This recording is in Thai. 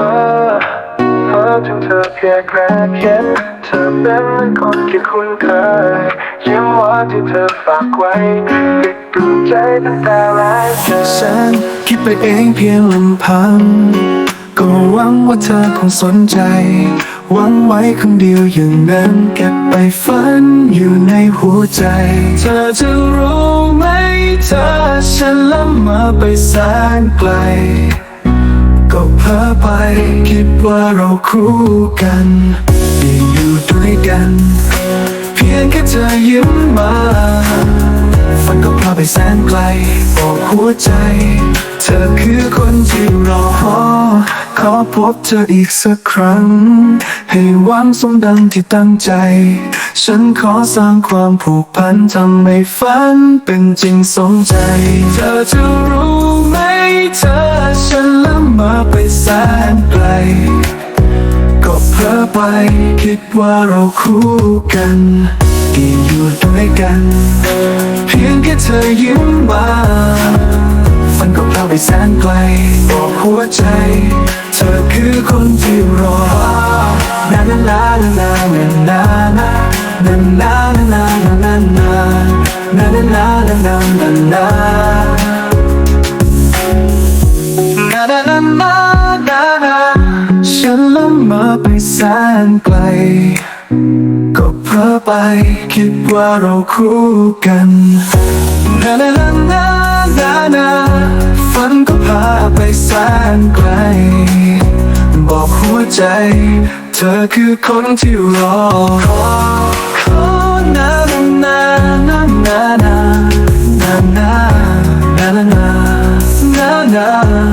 พ้อเพ้อถึงเธอเพียงแค่เธอเป็นคนที่คุ้นเคยยิ้มหวานที่เธอฝากไว้ติดดวงใจตั้งแต่แรกเจอฉันคิดไปเองเพียงลำพังก็หวังว่าเธอคงสนใจ หวังไว้คนเดียวอย่างนั้นเก็บไปฝันอยู่ในหัวใจ เธอจะรู้ไหมเธอฉันละเมาไปแสนไกล ก็เพ้อไป คิดว่าเราคู่กันได้อยู่ด้วยกัน เพียงแค่เธอยิ้มมาฝันก็พาไปแสนไกลบอกหัวใจ เธอคือคนที่รอขอพบเธออีกสักครั้ง ให้หวังสมดังที่ตั้งใจ ฉันขอสร้างความผูกพันทำให้ฝันเป็นจริงสมใจ เธอจะรู้ไหมเธอ นไกล ก็เพ้อไปคิดว่าเราคู่กันกินอยู่ด้วยกัน เพียงแค่เธอยิ้มมาฝันก็พาไปแสนไกลบอกหัวใจ เธอคือคนที่รอ นานานานานานา ฉันล้มมาไปแสนไกล ก็เพ้อไปคิดว่าเราคู่กันลาลานานานานาฝันก็พาไปแสนไกล บอกหัวใจ เธอคือคนที่รอคอยขอนานานานานานนานนานนานานา